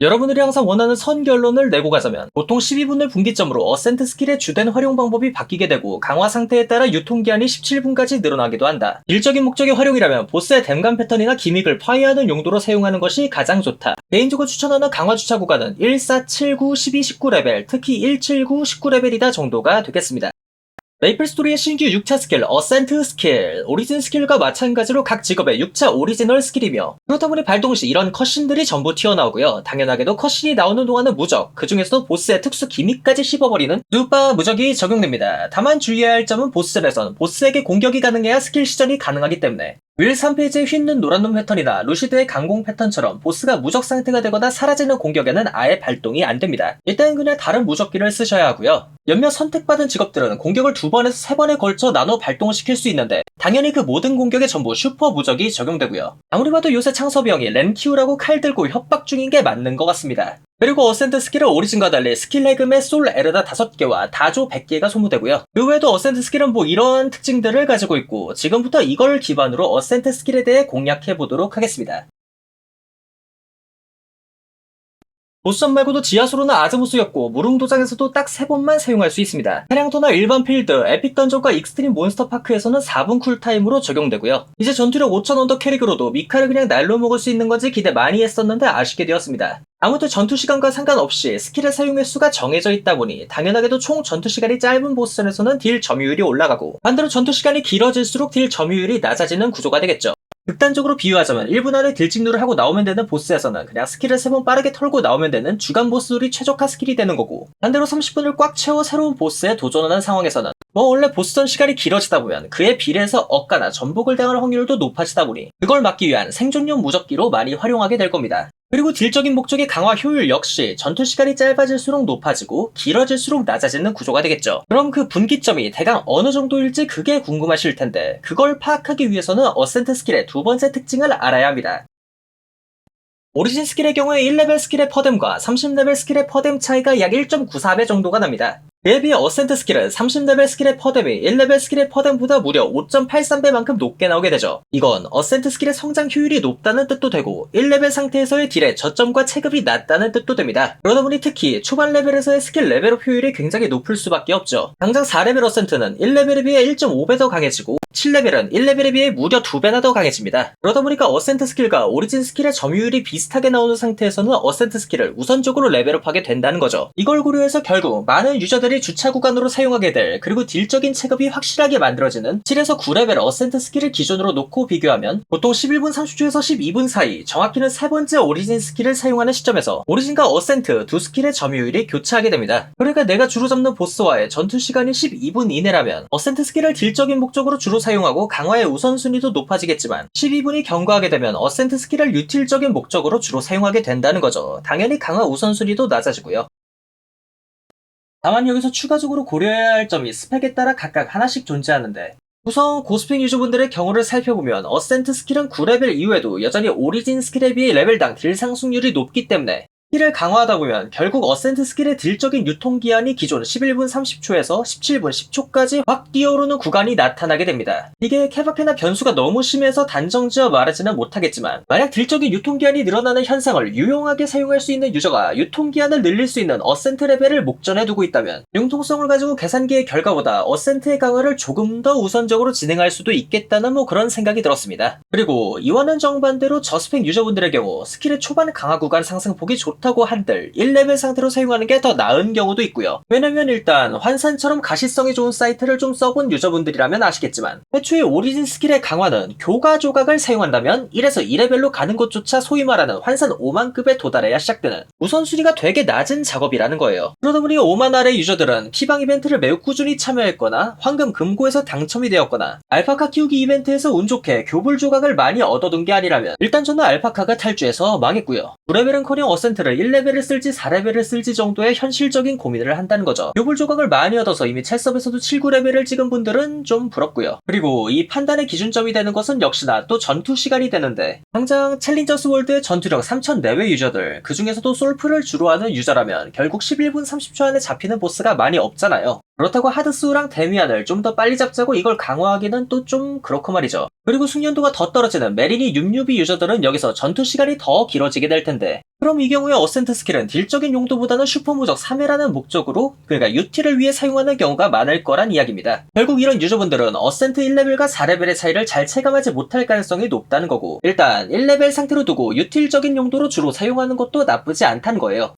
여러분들이 항상 원하는 선 결론을 내고 가자면 보통 12분을 분기점으로 어센트 스킬의 주된 활용 방법이 바뀌게 되고 강화 상태에 따라 유통기한이 17분까지 늘어나기도 한다. 일적인 목적의 활용이라면 보스의 댐감 패턴이나 기믹을 파괴하는 용도로 사용하는 것이 가장 좋다. 개인적으로 추천하는 강화 주차 구간은 1, 4, 7, 9, 12, 19레벨, 특히 1, 7, 9, 19레벨이다 정도가 되겠습니다. 메이플 스토리의 신규 6차 스킬 어센트 스킬. 오리진 스킬과 마찬가지로 각 직업의 6차 오리지널 스킬이며 그렇다 보니 발동 시 이런 컷신들이 전부 튀어나오고요. 당연하게도 컷신이 나오는 동안은 무적 그 중에서도 보스의 특수 기믹까지 씹어버리는 뚜빠 무적이 적용됩니다. 다만 주의해야 할 점은 보스전에선 보스에게 공격이 가능해야 스킬 시전이 가능하기 때문에 윌 3페이지의 휘는 노란눈 패턴이나 루시드의 강공 패턴처럼 보스가 무적 상태가 되거나 사라지는 공격에는 아예 발동이 안 됩니다. 일단 그냥 다른 무적기를 쓰셔야 하고요. 몇몇 선택받은 직업들은 공격을 두 번에서 세 번에 걸쳐 나눠 발동을 시킬 수 있는데 당연히 그 모든 공격에 전부 슈퍼 무적이 적용되고요. 아무리 봐도 요새 창섭이 형이 렌 키우라고 칼 들고 협박 중인 게 맞는 것 같습니다. 그리고 어센트 스킬은 오리진과 달리 스킬 레금의 솔 에르다 5개와 다조 100개가 소모되고요. 그 외에도 어센트 스킬은 뭐 이러한 특징들을 가지고 있고 지금부터 이걸 기반으로 어센트 스킬에 대해 공략해 보도록 하겠습니다. 보스전 말고도 지하수로나 아즈모스였고 무릉도장에서도 딱 3번만 사용할 수 있습니다. 사냥터나 일반 필드, 에픽 던전과 익스트림 몬스터 파크에서는 4분 쿨타임으로 적용되고요. 이제 전투력 5000 언더 캐릭으로도 미카를 그냥 날로 먹을 수 있는 건지 기대 많이 했었는데 아쉽게 되었습니다. 아무튼 전투 시간과 상관없이 스킬의 사용 횟수가 정해져 있다 보니 당연하게도 총 전투 시간이 짧은 보스전에서는 딜 점유율이 올라가고 반대로 전투 시간이 길어질수록 딜 점유율이 낮아지는 구조가 되겠죠. 극단적으로 비유하자면 1분 안에 딜찍누를 하고 나오면 되는 보스에서는 그냥 스킬을 3번 빠르게 털고 나오면 되는 주간 보스들이 최적화 스킬이 되는 거고 반대로 30분을 꽉 채워 새로운 보스에 도전하는 상황에서는 뭐 원래 보스전 시간이 길어지다 보면 그에 비례해서 억가나 전복을 당할 확률도 높아지다 보니 그걸 막기 위한 생존용 무적기로 많이 활용하게 될 겁니다. 그리고 딜적인 목적의 강화 효율 역시 전투 시간이 짧아질수록 높아지고 길어질수록 낮아지는 구조가 되겠죠. 그럼 그 분기점이 대강 어느 정도일지 그게 궁금하실 텐데 그걸 파악하기 위해서는 어센트 스킬의 두 번째 특징을 알아야 합니다. 오리진 스킬의 경우에 1레벨 스킬의 퍼뎀과 30레벨 스킬의 퍼뎀 차이가 약 1.94배 정도가 납니다. 그에 비해 어센트 스킬은 30레벨 스킬의 퍼뎀이 1레벨 스킬의 퍼뎀보다 무려 5.83배만큼 높게 나오게 되죠. 이건 어센트 스킬의 성장 효율이 높다는 뜻도 되고 1레벨 상태에서의 딜의 저점과 체급이 낮다는 뜻도 됩니다. 그러다 보니 특히 초반 레벨에서의 스킬 레벨업 효율이 굉장히 높을 수밖에 없죠. 당장 4레벨 어센트는 1레벨에 비해 1.5배 더 강해지고 7레벨은 1레벨에 비해 무려 2배나 더 강해집니다. 그러다 보니까 어센트 스킬과 오리진 스킬의 점유율이 비슷하게 나오는 상태에서는 어센트 스킬을 우선적으로 레벨업하게 된다는 거죠. 이걸 고려해서 결국 많은 유저들이 주차 구간으로 사용하게 될 그리고 딜적인 체급이 확실하게 만들어지는 7에서 9레벨 어센트 스킬을 기준으로 놓고 비교하면 보통 11분 30초에서 12분 사이 정확히는 세 번째 오리진 스킬을 사용하는 시점에서 오리진과 어센트 두 스킬의 점유율이 교차하게 됩니다. 그러니까 내가 주로 잡는 보스와의 전투 시간이 12분 이내라면 어센트 스킬을 딜적인 목적으로 주로 사용하고 강화의 우선순위도 높아지겠지만 12분이 경과하게 되면 어센트 스킬을 유틸적인 목적으로 주로 사용하게 된다는 거죠. 당연히 강화 우선순위도 낮아지고요. 다만 여기서 추가적으로 고려해야 할 점이 스펙에 따라 각각 하나씩 존재하는데 우선 고스펙 유저분들의 경우를 살펴보면 어센트 스킬은 9레벨 이후에도 여전히 오리진 스킬에 비해 레벨당 딜 상승률이 높기 때문에 스킬을 강화하다 보면 결국 어센트 스킬의 딜적인 유통기한이 기존 11분 30초에서 17분 10초까지 확 뛰어오르는 구간이 나타나게 됩니다. 이게 케바케나 변수가 너무 심해서 단정지어 말하지는 못하겠지만 만약 딜적인 유통기한이 늘어나는 현상을 유용하게 사용할 수 있는 유저가 유통기한을 늘릴 수 있는 어센트 레벨을 목전에 두고 있다면 융통성을 가지고 계산기의 결과보다 어센트의 강화를 조금 더 우선적으로 진행할 수도 있겠다는 뭐 그런 생각이 들었습니다. 그리고 이와는 정반대로 저스펙 유저분들의 경우 스킬의 초반 강화 구간 상승폭이 좋다 고 한들 1레벨 상태로 사용하는 게 더 나은 경우도 있고요. 왜냐면 일단 환산처럼 가시성이 좋은 사이트를 좀 써본 유저분들이라면 아시겠지만 애초에 오리진 스킬의 강화는 교가 조각을 사용한다면 1에서 2레벨로 가는 것조차 소위 말하는 환산 5만급에 도달해야 시작되는 우선순위가 되게 낮은 작업이라는 거예요. 그러다 보니 5만 아래 유저들은 피방 이벤트를 매우 꾸준히 참여했거나 황금 금고에서 당첨이 되었거나 알파카 키우기 이벤트에서 운 좋게 교불 조각을 많이 얻어둔 게 아니라면 일단 저는 알파카가 탈주해서 망했고요. 9레벨은커녕 어센트를 1레벨을 쓸지 4레벨을 쓸지 정도의 현실적인 고민을 한다는 거죠. 교불 조각을 많이 얻어서 이미 첼섭에서도 7, 9레벨을 찍은 분들은 좀 부럽고요. 그리고 이 판단의 기준점이 되는 것은 역시나 또 전투 시간이 되는데 당장 챌린저스 월드의 전투력 3000 내외 유저들 그 중에서도 솔프를 주로 하는 유저라면 결국 11분 30초 안에 잡히는 보스가 많이 없잖아요. 그렇다고 하드스우랑 데미안을 좀 더 빨리 잡자고 이걸 강화하기는 또 좀 그렇고 말이죠. 그리고 숙련도가 더 떨어지는 메리니 육류비 유저들은 여기서 전투 시간이 더 길어지게 될 텐데 그럼 이 경우에 어센트 스킬은 딜적인 용도보다는 슈퍼무적 3회라는 목적으로 그러니까 UT를 위해 사용하는 경우가 많을 거란 이야기입니다. 결국 이런 유저분들은 어센트 1레벨과 4레벨의 차이를 잘 체감하지 못할 가능성이 높다는 거고 일단 1레벨 상태로 두고 유틸적인 용도로 주로 사용하는 것도 나쁘지 않다는 거예요.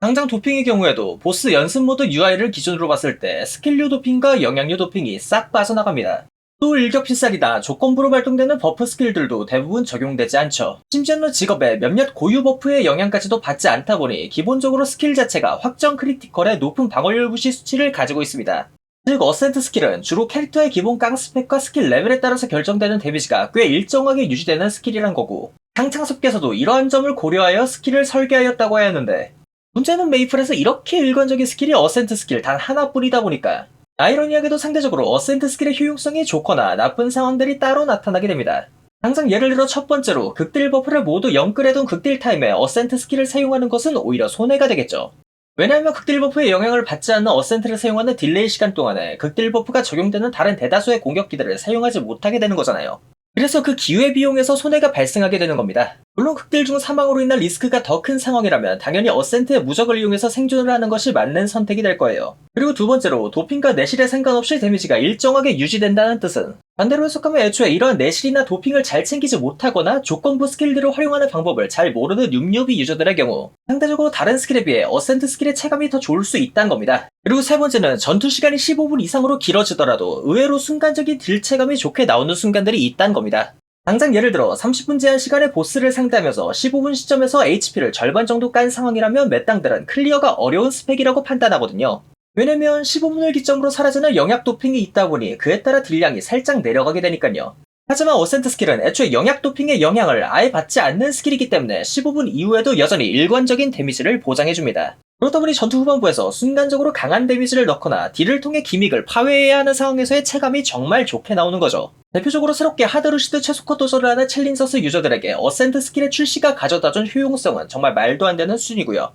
당장 도핑의 경우에도 보스 연습 모드 UI를 기준으로 봤을 때 스킬류 도핑과 영향류 도핑이 싹 빠져나갑니다. 또 일격 필살이나 조건부로 발동되는 버프 스킬들도 대부분 적용되지 않죠. 심지어는 직업에 몇몇 고유 버프의 영향까지도 받지 않다 보니 기본적으로 스킬 자체가 확정 크리티컬의 높은 방어율 부시 수치를 가지고 있습니다. 즉 어센트 스킬은 주로 캐릭터의 기본 깡 스펙과 스킬 레벨에 따라서 결정되는 데미지가 꽤 일정하게 유지되는 스킬이란 거고 상창섭께서도 이러한 점을 고려하여 스킬을 설계하였다고 하는데 문제는 메이플에서 이렇게 일관적인 스킬이 어센트 스킬 단 하나뿐이다 보니까 아이러니하게도 상대적으로 어센트 스킬의 효용성이 좋거나 나쁜 상황들이 따로 나타나게 됩니다. 당장 예를 들어 첫 번째로 극딜 버프를 모두 영끌해둔 극딜 타임에 어센트 스킬을 사용하는 것은 오히려 손해가 되겠죠. 왜냐하면 극딜 버프의 영향을 받지 않는 어센트를 사용하는 딜레이 시간 동안에 극딜 버프가 적용되는 다른 대다수의 공격기들을 사용하지 못하게 되는 거잖아요. 그래서 그 기회 비용에서 손해가 발생하게 되는 겁니다. 물론 극딜 중 사망으로 인한 리스크가 더 큰 상황이라면 당연히 어센트의 무적을 이용해서 생존을 하는 것이 맞는 선택이 될 거예요. 그리고 두 번째로 도핑과 내실에 상관없이 데미지가 일정하게 유지된다는 뜻은 반대로 해석하면 애초에 이러한 내실이나 도핑을 잘 챙기지 못하거나 조건부 스킬들을 활용하는 방법을 잘 모르는 뉴뉴비 유저들의 경우 상대적으로 다른 스킬에 비해 어센트 스킬의 체감이 더 좋을 수 있다는 겁니다. 그리고 세 번째는 전투 시간이 15분 이상으로 길어지더라도 의외로 순간적인 딜 체감이 좋게 나오는 순간들이 있다는 겁니다. 당장 예를 들어 30분 제한 시간에 보스를 상대하면서 15분 시점에서 HP를 절반 정도 깐 상황이라면 맷당들은 클리어가 어려운 스펙이라고 판단하거든요. 왜냐면 15분을 기점으로 사라지는 영약 도핑이 있다 보니 그에 따라 딜량이 살짝 내려가게 되니까요. 하지만 어센트 스킬은 애초에 영약 도핑의 영향을 아예 받지 않는 스킬이기 때문에 15분 이후에도 여전히 일관적인 데미지를 보장해줍니다. 그렇다 보니 전투 후반부에서 순간적으로 강한 데미지를 넣거나 딜을 통해 기믹을 파괴해야 하는 상황에서의 체감이 정말 좋게 나오는 거죠. 대표적으로 새롭게 하드루시드 최소컷 도전을 하는 챌린저스 유저들에게 어센트 스킬의 출시가 가져다준 효용성은 정말 말도 안 되는 수준이고요.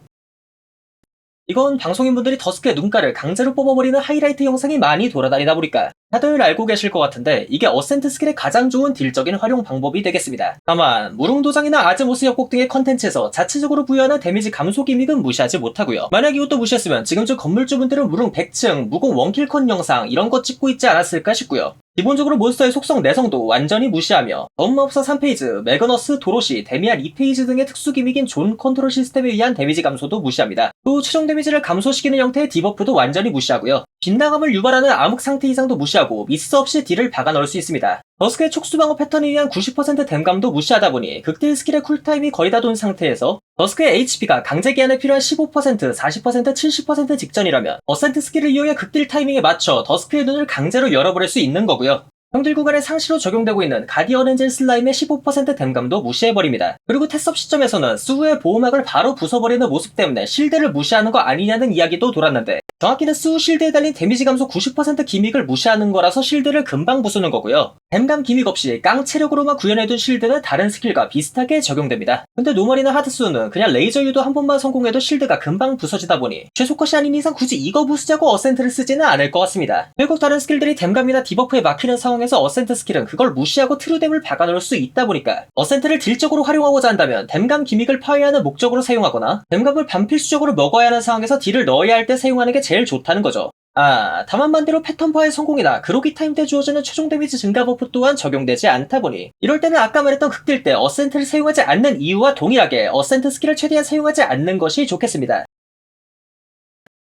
이건 방송인분들이 더스크의 눈가를 강제로 뽑아버리는 하이라이트 영상이 많이 돌아다니다 보니까 다들 알고 계실 것 같은데 이게 어센트 스킬의 가장 좋은 딜적인 활용 방법이 되겠습니다. 다만 무릉도장이나 아즈모스 협곡 등의 컨텐츠에서 자체적으로 부여하는 데미지 감소 기믹은 무시하지 못하고요. 만약 이것도 무시했으면 지금쯤 건물주분들은 무릉 100층, 무공 원킬컨 영상 이런 거 찍고 있지 않았을까 싶고요. 기본적으로 몬스터의 속성 내성도 완전히 무시하며 덤마법사 3페이지, 매거너스, 도로시, 데미안 2페이지 등의 특수 기믹인 존 컨트롤 시스템에 의한 데미지 감소도 무시합니다. 또 최종 데미지를 감소시키는 형태의 디버프도 완전히 무시하고요. 빗나감을 유발하는 암흑 상태 이상도 무시하고 미스 없이 딜을 박아 넣을 수 있습니다. 더스크의 촉수방어 패턴에 의한 90% 댐감도 무시하다 보니 극딜 스킬의 쿨타임이 거의 다 돈 상태에서 더스크의 HP가 강제 기한에 필요한 15%, 40%, 70% 직전이라면 어센트 스킬을 이용해 극딜 타이밍에 맞춰 더스크의 눈을 강제로 열어버릴 수 있는 거고요. 형딜 구간에 상시로 적용되고 있는 가디언 엔젤 슬라임의 15% 댐감도 무시해버립니다. 그리고 테스업 시점에서는 수우의 보호막을 바로 부숴버리는 모습 때문에 실드를 무시하는 거 아니냐는 이야기도 돌았는데 정확히는 수우 실드에 달린 데미지 감소 90% 기믹을 무시하는 거라서 실드를 금방 부수는 거고요. 댐감 기믹 없이 깡 체력으로만 구현해둔 실드는 다른 스킬과 비슷하게 적용됩니다. 근데 노멀이나 하드수는 그냥 레이저 유도 한 번만 성공해도 실드가 금방 부서지다 보니 최소컷이 아닌 이상 굳이 이거 부수자고 어센트를 쓰지는 않을 것 같습니다. 결국 다른 스킬들이 댐감이나 디버프에 막히는 상황에서 어센트 스킬은 그걸 무시하고 트루뎀을 박아놓을 수 있다 보니까 어센트를 딜적으로 활용하고자 한다면 댐감 기믹을 파괴하는 목적으로 사용하거나 댐감을 반필수적으로 먹어야 하는 상황에서 딜을 넣어야 할 때 사용하는 게 제일 좋다는 거죠. 아, 다만 반대로 패턴파의 성공이나 그로기 타임 때 주어지는 최종 데미지 증가 버프 또한 적용되지 않다 보니 이럴 때는 아까 말했던 극딜 때 어센트를 사용하지 않는 이유와 동일하게 어센트 스킬을 최대한 사용하지 않는 것이 좋겠습니다.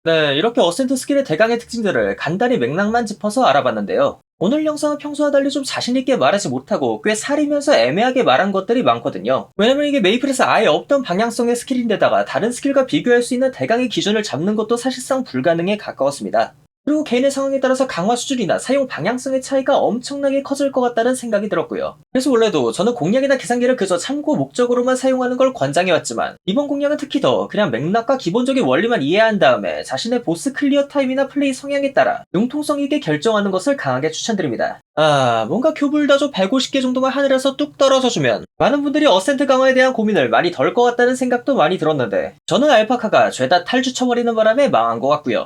네, 이렇게 어센트 스킬의 대강의 특징들을 간단히 맥락만 짚어서 알아봤는데요. 오늘 영상은 평소와 달리 좀 자신있게 말하지 못하고 꽤 사리면서 애매하게 말한 것들이 많거든요. 왜냐면 이게 메이플에서 아예 없던 방향성의 스킬인데다가 다른 스킬과 비교할 수 있는 대강의 기준을 잡는 것도 사실상 불가능에 가까웠습니다. 그리고 개인의 상황에 따라서 강화 수준이나 사용 방향성의 차이가 엄청나게 커질 것 같다는 생각이 들었고요. 그래서 원래도 저는 공략이나 계산기를 그저 참고 목적으로만 사용하는 걸 권장해왔지만 이번 공략은 특히 더 그냥 맥락과 기본적인 원리만 이해한 다음에 자신의 보스 클리어 타임이나 플레이 성향에 따라 융통성 있게 결정하는 것을 강하게 추천드립니다. 아, 뭔가 큐블다조 150개 정도만 하늘에서 뚝 떨어져주면 많은 분들이 어센트 강화에 대한 고민을 많이 덜 것 같다는 생각도 많이 들었는데 저는 알파카가 죄다 탈주 쳐버리는 바람에 망한 것 같고요.